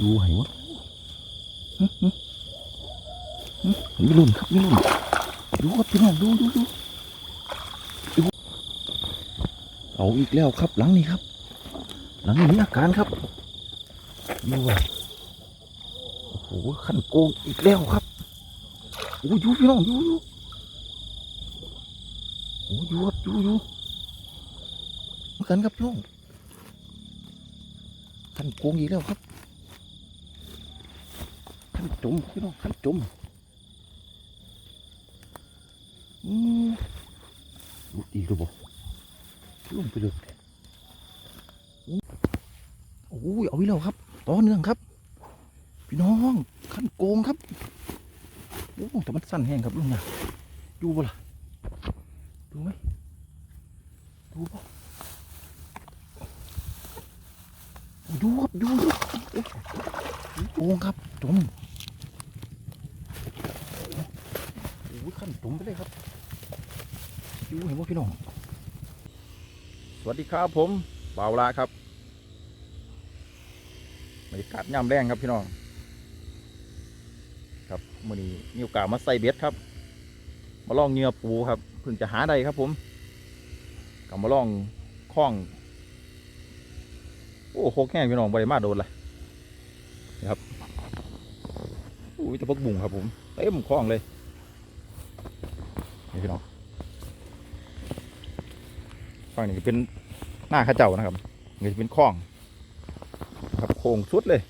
ดูไหวะหึหึหึมีลุ่นครับมีลุ่นดูครับพี่น้องดูดูดูดูเอาอีกแล้วครับหลังนี้ครับ หลังนี้มีอาการครับดูว่ะโอ้โหขันโกงอีกแล้วครับโอ้ยดูพี่น้องดูดูโอ้ยดูครับดูดูเหมือนกันครับพี่น้องขันโกงอีกแล้วครับ จมพี่น้องขันจมอืมดูดีดูบ่ลงไปเลยโอ้ยเอาอีกแล้วครับต่อเนื่องครับ พี่น้องขันโกงครับโอ้แต่มันสั้นแห้งครับลุงนะดูบ่ล่ะดูไหมดูบ่โอ้ดูครับดูดูโอ้โกงครับจมโอ้ยขันจมไปเลยครับดูเห็นว่าพี่น้อง ส วัสดีครับผมเบาละครับบรรยากาศย่ำแรงครับพี่น้อง ครับมื่อนี้มีโอกาสมาใส่เบ็ดครับ มาล่องเงือปูครับเพิ่งจะหาได้ครับผมกลับมาล่องคล้อง โอ้โคกแห้งพี่น้องบริมาโดนเลยครับอุ้ยตะพกบุ่งครับผมเต็มคล้องเลยนี่พี่น้องฝั่งนี้เป็น หน้าข้าเจ้านะครับนี่เป็นคล้องครับโค้งสุดเลย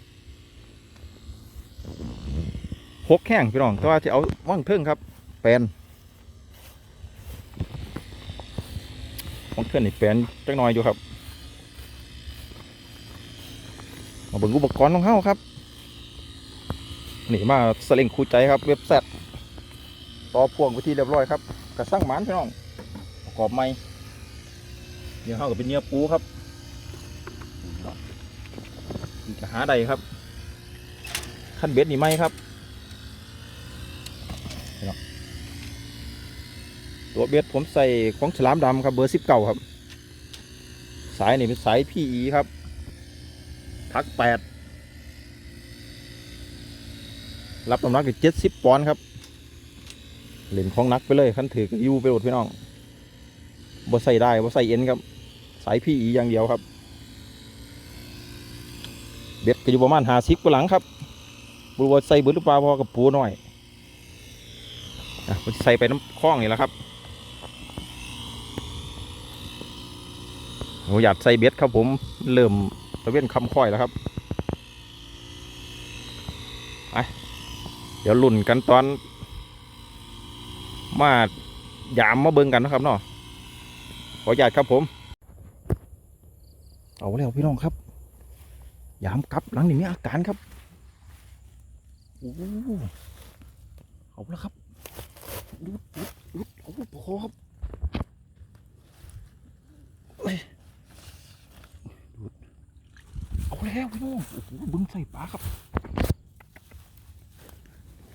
หกแข้งพี่น้องแต่ว่าที่เอาว่างเทิงครับ แปลนว่างเทิงนี่แปลนจักหน่อยอยู่ครับมาเบิ่งอุปกรณ์ของเฮาครับนี่มาสลิงคู่ใจครับ เว็บแซดต่อพ่วงไปที่เรียบร้อยครับกระสั่งหมานพี่น้องประกอบใหม่ เดี๋ยวเฮาก็เป็นเนื้อปูครับนี่จะหาใดครับ ขั้นเบ็ดนี่ไหมครับตัวเบ็ดผมใส่ของฉลามดำครับเบอร์สิบเก้าครับ สายนี่เป็นสาย PE ครับทักแปดรับน้ำหนักอยู่เจ็ดสิบปอนด์ครับเหรียญของนักไปเลยคันถือกับยูไปโหมดพี่น้องบ่ใส่ได้บ่ใส่เอ็นครับ สาย PE อย่างเดียวครับ เบ็ดก็อยู่ประมาณหาสิบกว่าหลังครับบรูว่าใส่เบิดหรือเปล่าพอกับปูหน่อยอะใส่ไปน้ำคล้องนี่แหละครับโอ้อยากใส่เบ็ดครับผมเริ่มตะเว้นคำค่อยแล้วครับไปเดี๋ยวลุ่นกันตอน มายามมาเบิ่งกันนะครับเนาะขออนุญาตครับผม เอาแล้วพี่น้องครับ ยามกลับหลังนี้มีอาการครับโอ้เอาแล้วครับดูดดูดดูดโอ้โหพอครับเอาแล้วพี่น้องโอ้โหบึ้งใส่ปลาครับ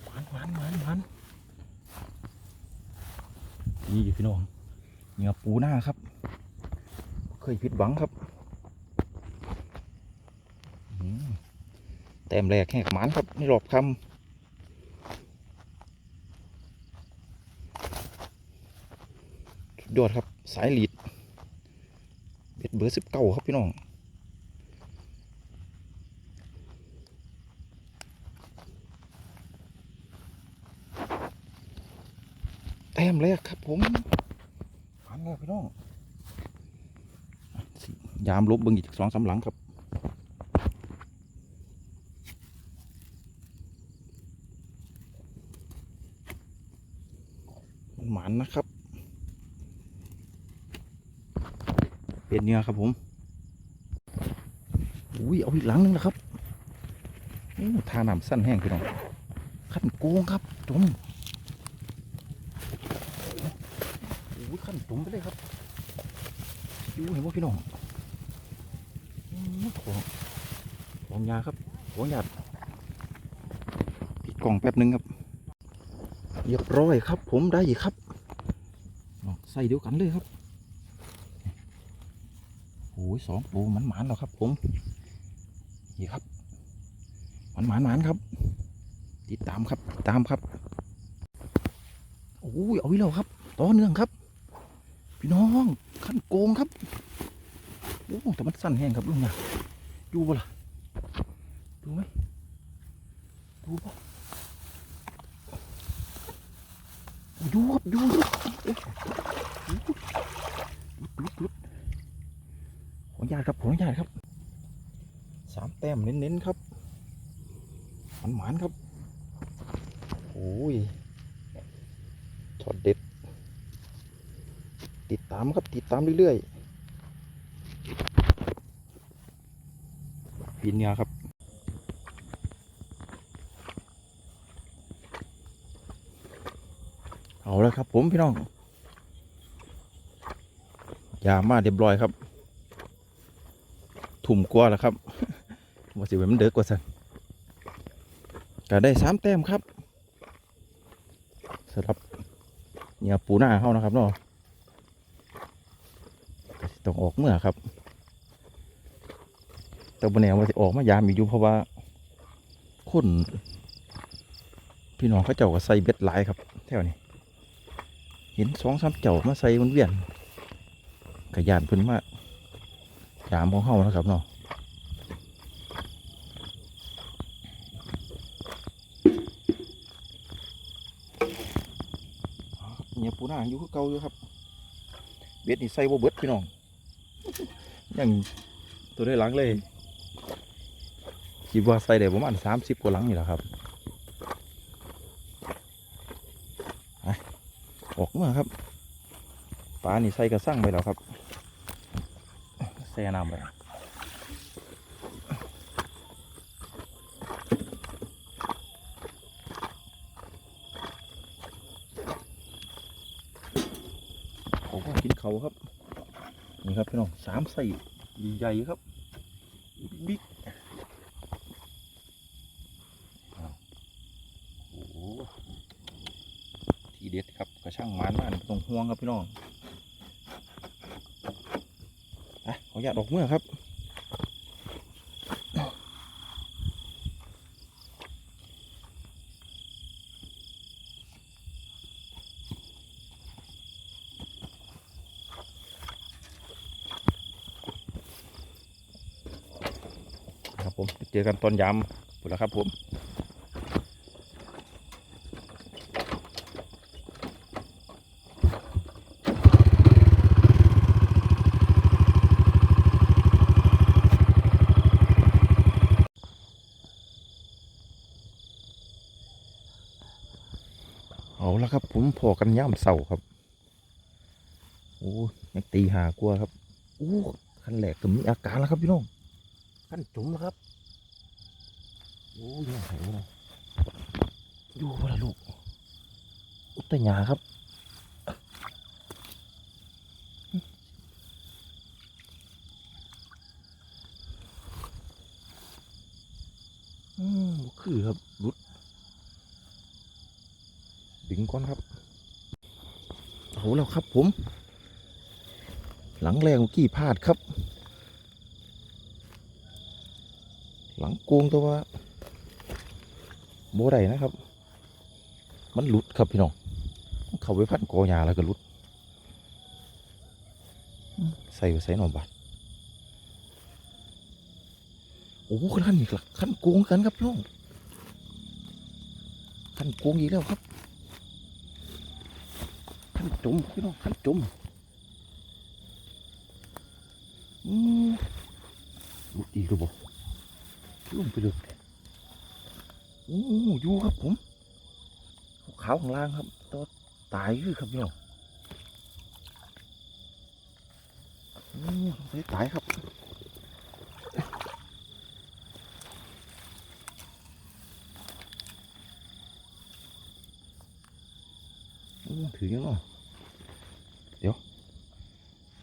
หวานหวานหวานหวานนี่พี่น้องเหงื่อปูหน้าครับ เคยผิดหวังครับ แต้มแรกแหกหมานครับนี่หลบคำดยอดครับ สายหลีดเบ็ดเบอร์สิบเก้าครับ พี่น้อง แต้มแรกครับผมผ่านแล้วพี่น้อง ยามลบเบิ่งอีกสองสามหลังครับ มันหมานนะครับ เป็นเนื้อครับผมอุ้ยเอาอีกหลังหนึงแล้วครับโอ้ทาน้ำสั้นแห้งพี่น้องขั้นโกงครับจมอุ้ยขั้นจุ๋มไปเลยครับดูเห็นว่าพี่น้องของของยาครับของยาปิดกล่องแป๊บนึงครับเรียบร้อยครับ ผมได้อีกครับเอาใส่เดียวกันเลยครับ สองปูมันหมานแล้วครับ ผมนี่ครับมันหมานหมานครับ ติดตามครับติดตามครับโอ้ยเอาว้แล้วครับต่อเนื่องครับ พี่น้องขั้นโกงครับโอ้แต่มันสั้นแห้งครับลุงเนี่ยดูบ่ล่ะดูไหมดูบ่ดูครับดูดูโอ้โหลุดลุดข ออนุญาตครับขออนุญาตครับสามแต้มเน้นๆครับหมันหมานๆครับโอ้ยช็อตเด็ด ติดตามครับติดตามเรื่อยๆปีนเนียครับเอาแล้วครับผมพี่น้องยามาเรียบร้อยครับ ถุ่มกลัวแล้วครับว่าสิเมันเด็กกว่าสันก็ได้สามแต้มครับสำหรับเนี่ยปูหน้าเขานะครับเนาะต้องออกเมื่อครับแต่บนแนวว่าจะออกมายามอีกอยู่เพราะว่าคนพี่น้องเขาเจ้าก็ใส่เบ็ดหลายครับแถวนี้เห็นสองสามเจ้ามาใส่มันเวียนกระยานเพิ่นมาก ยามของเฮานะครับเนาะเนี่ยปูน้าอยู่คือเก่าอยู่ครับ เบ็ดนี่ใส่บ่เบิดพี่น้องยังตัวได้หลังเลยคิดว่าใส่ได้ประมาณสามสิบกว่าหลังนี่แหละครับออกมาครับปลานี่ใส่กระสั่งไปแล้วครับ แซ่น้ำไปผมก็กินเขาครับ นี่ครับพี่น้องสามไส้ใหญ่ๆครับ บิ๊กโอ้ทีเด็ดครับกระช่างมันมากตรงห่วงครับพี่น้อง อะขออนุญาตออกเมื่อครับครับผมเจอกันตอนยามหมดแล้วครับผมเอาละครับ ผมพอกันย่ำเสาครับ โอ้ยังตีหากลัวครับโอ้คันแหลกก็มีอาการแล้วครับพี่น้องขั้นจุ๋มแล้วครับโอ้ยยังไงวะเนาะอยู่วะล่ะลูกอุตตยาครับอืมบ่คือครับรุดดึงก่อนครับ เอาแล้วครับผม หลังแรงกี้พลาดครับ หลังโกงตัวว่าโบได้นะครับ มันหลุดครับพี่น้องเขาไปพันกอยาแล้วก็หลุด ใส่ไปใส่หนอนบาดโอ้ขั้นอีกละขั้นโกงกันครับพี่น้องขั้นโกงอีกแล้วครับ ขันจมพี่น้องขั้นจมอืมหลุดอีกหรือเปล่าลงไปเลยโอ้อยู่ครับผมขาวข้างล่างครับตัวตายคือครับพี่น้องโอ้ตายตายครับโอ้ถือยังเนาะเดี๋ยว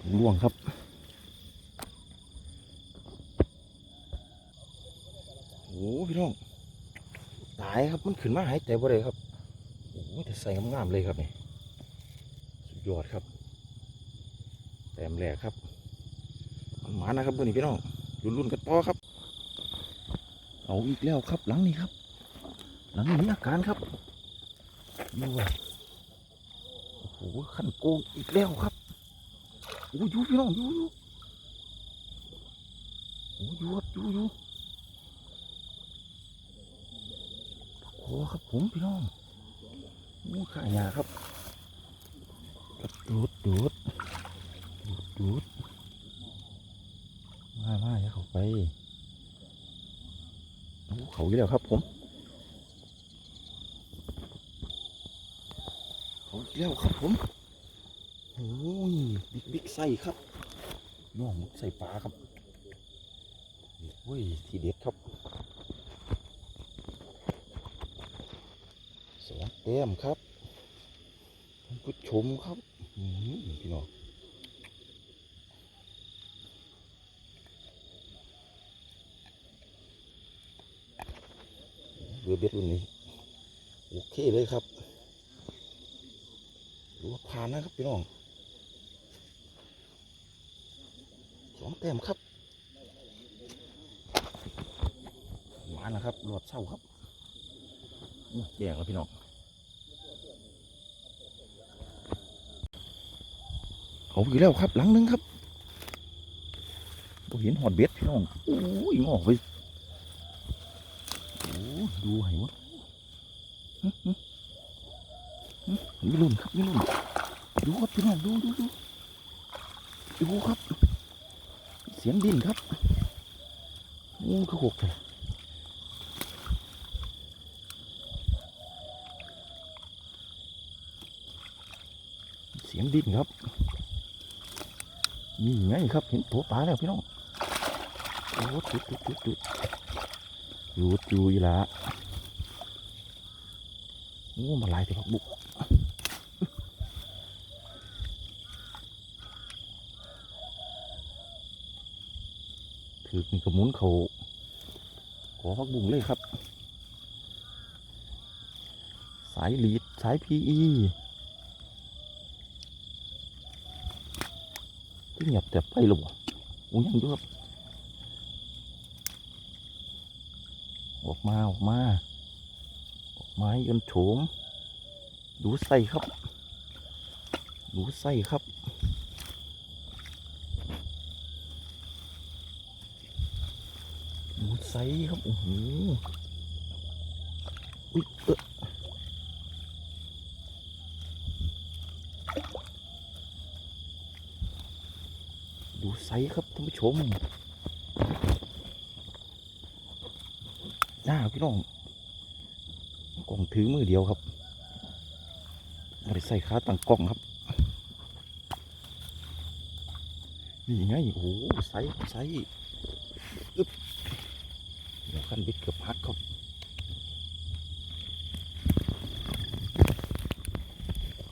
ผมล่วง ครับ โอ้พี่น้อง ตายครับมันขึ้นมาหายใจบ่ได้ครับ โอ้แต่ใส่งามๆเลยครับนี่ สุดยอดครับ แต้มแรกครับมันหมานะครับเพื่อนพี่น้องรุ่นๆกันต่อครับ เอาอีกแล้วครับหลังนี้ครับ หลังนี้อาการครับดูว่าโอ้โหขันโกงอีกแล้วครับ อ้ยอยู่พี่น้องอยู่อยู่โอ้ยอยู่ครับอยู่อยู่โอ้ครับผมพี่น้องโอ้ขายาครับครับดูดดูดดูดดูดมามาอย่าเข้าไปโอ้เขาอีกแล้วครับผมเขาอีกแล้วครับผม บิ๊กบิ๊กไส้ครับน้องใส่ปลาครับโอ้ยทีเด็ดครับสองแต้มครับท่านผู้ชมครับพี่น้องเรือเบ็ดรุ่นนี้โอเคเลยครับดูว่าผ่านนะครับพี่น้อง องแต้มครับมาแล้วครับหลอดเศร้าครับอื้อแย่งแล้วพี่น้องเขาอยู่แล้วครับ หลังหนึงครับบ่เห็นหอดเบ็ดพี่น้องโอ้ยงอกไปโอ้ยดูให้หมดอื้อหืออื้อมีรุ่นครับมีรุ่นดูครับพี่น้องดูดูดูดูครับเสียงดินครับโอ้คือหกเลยเสียงดินครับนี่ไงครับเห็นตัวปลาแล้วพี่น้องโอ้จุดจุดจุดจุดหยุดอยู่อีหละโอ้มาลายแต่พักบุก ถือมีกระมุนเขาขอพักบุ้งเลยครับ สายลีดสายพีอีที่เงียบแต่ไปหรอวะโอ้ยังอยู่ครับออกมาออกมาออกมาให้ยนโฉมดูใส่ครับ ดูใส่ครับ ดูไซส์ครับโอ้โหอุ๊ยเออดูไซส์ครับท่านผู้ชมหน้าพี่น้องกล่องถือมือเดียวครับไม่ได้ใส่ขาตั้งกล้องครับ นี่ไงโอ้โหไซส์ไซส์ กันบิดเกือบพักครับ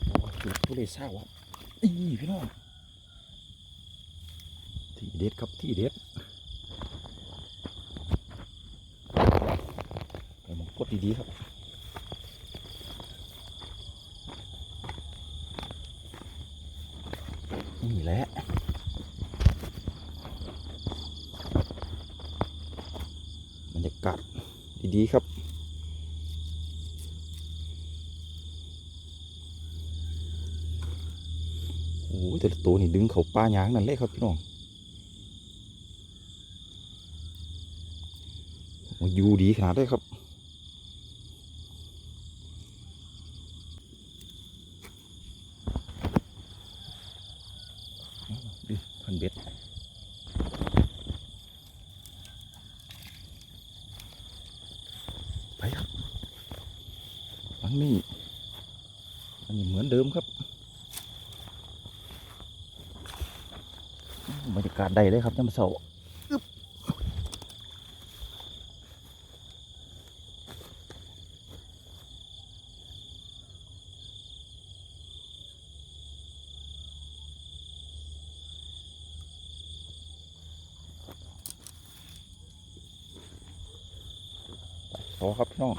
โอ้ยผู้เลยเศร้าครับนี่พี่น้องที่เด็ดครับที่เด็ดไปมองกดดีๆครับนี่แหละ บรรยากาศ ดีครับ โอ้แต่ละตัวนี่ดึงเขาป้ายางนั่นเลยครับพี่น้องอยู่ดีขนาดเลยครับ ดิพันเบ็ด ไปครับห ลังนี้อันนี้เหมือนเดิมครับบรรยากาศใดเลยครับย่ำเสาอึ๊บต่อครับพี่น้อง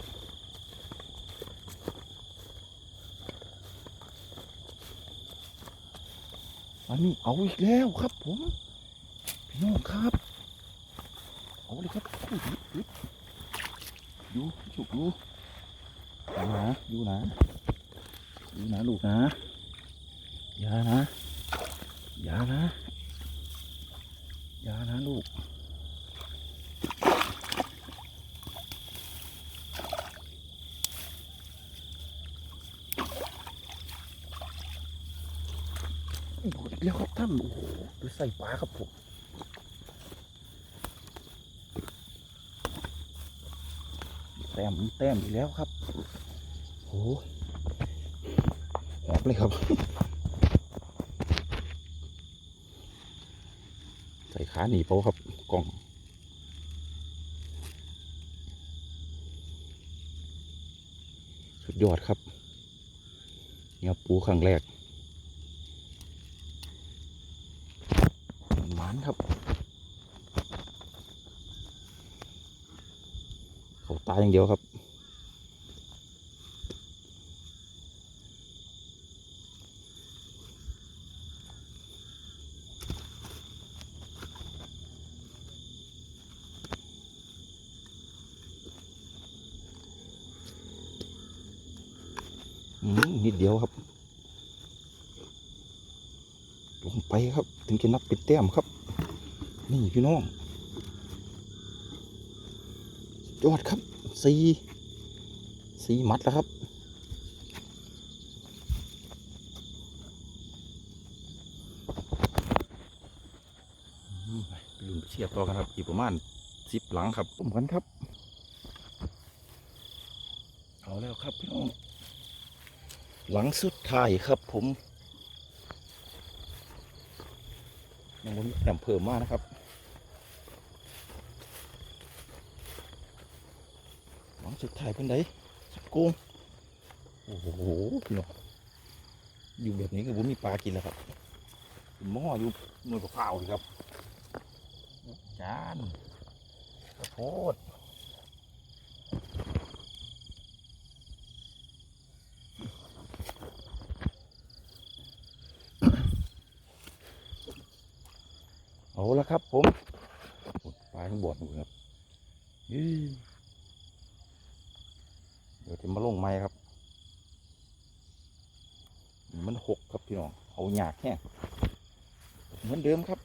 อันนี้เอาอี กแล้วครับผมพี่น้องครับเอาเลยครับดูดูจุกดูดูนะดูนะดูนะลูกนะอย่านะอย่านะอย่านะลูก โอ้โหอีกแล้วครับท่านโอ้โหดูใส่ปลาครับผมแต้มแต้มอีกแล้วครับโอ้หอบเลยครับ ใส่ขาหนีเปาครับกล่องสุดยอดครับเนี่ยปูครั้งแรก หมานครับ เขางเดียวครับ นิดเดียวครับ ลงไปครับ ถึงจะนับเป็นแต้มครับ นี่พี่น้องสุดยอดครับ สี่สี่มัดแล้วครับอืมไปลุ้นไปเชียบต่อกันครับอีกประมาณสิบหลังครับผมกันครับ เอาแล้วครับพี่น้องหลังสุดท้ายครับผมยังบ่มีแต้มเพิ่มมากนะครับ หวัง สุดท้ายเพิ่นไดสักโกงโอ้โหพี่น้องอยู่แบบนี้ก็บ่มีปลากินแล้วครับหม้ออยู่หน่วยเปล่าๆเลยครับจานข้าวโพดเอาละครับผมโอ้ปลาทั้งบ่อนู่นครับยี่เดี๋ยวจะมาลงไม้ครับ มันหกครับ พี่น้องเอาหยากแห้งเหมือนเดิมครับ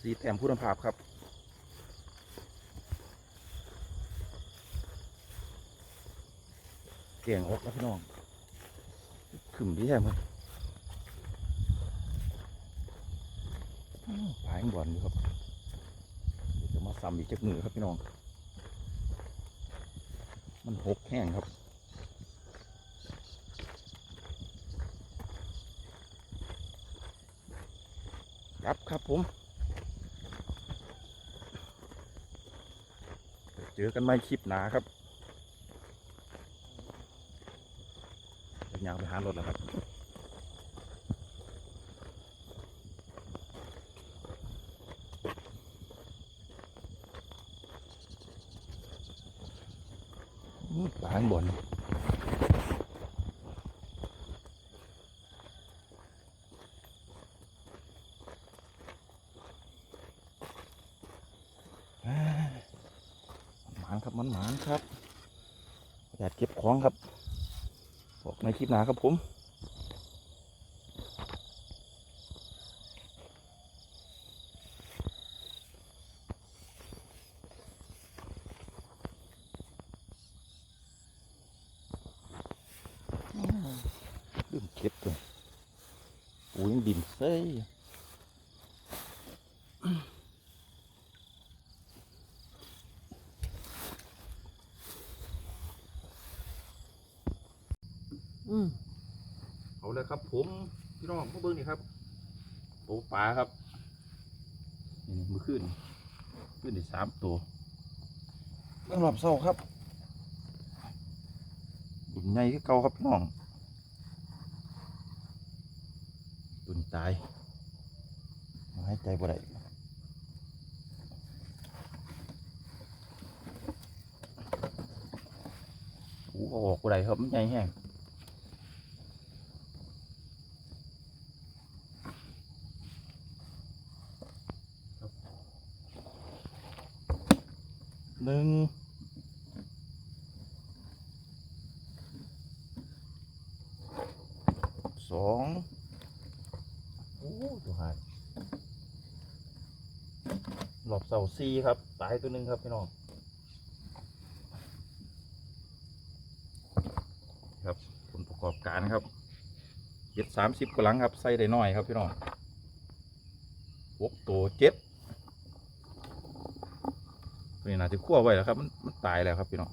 สีแต้มผู้นำภาพครับเก่งอกแล้วพี่น้องขึ้นดีแท้มั้ยผายบอลอยู่ครับ ซ้ำอีกจักมือครับพี่น้อง มันหกแห้งครับครับครับผม เจอกันใหม่คลิปหนาครับเดี๋ยางไปหารถแล้วครับ อื้อปลาข้างบนอ่าหมานครับมันหมานครับอยากเก็บของครับบอกในคลิปหนาครับผมลืมเก็บเลยปูยังดินเซ่ยอืมเอาเลยครับผมพี่น้องมาเบิ้งนี่ครับ โตปลาครับนี่มือขึ้นขึ้นได้สามตัวเบิ้งรอบเศร้าครับดุนใหญ่คือเก่าครับพี่น้องดุนตายมาให้ใจบ่ได้โอ้เอาออกบ่ได้ครับมันใหญ่แห้ง หนึ่งสองโอ้ตัวหายหลอบเสาซีครับ ตายตัวหนึ่งครับพี่น้องครับผลประกอบการครับเจ็ดสามสิบกว่าหลังครับใส่ได้น้อยครับพี่น้องหกตัวเจ็ด ตัวนี้นะที่คั่วไว้แล้วครับ มันมันตายแล้วครับพี่น้อง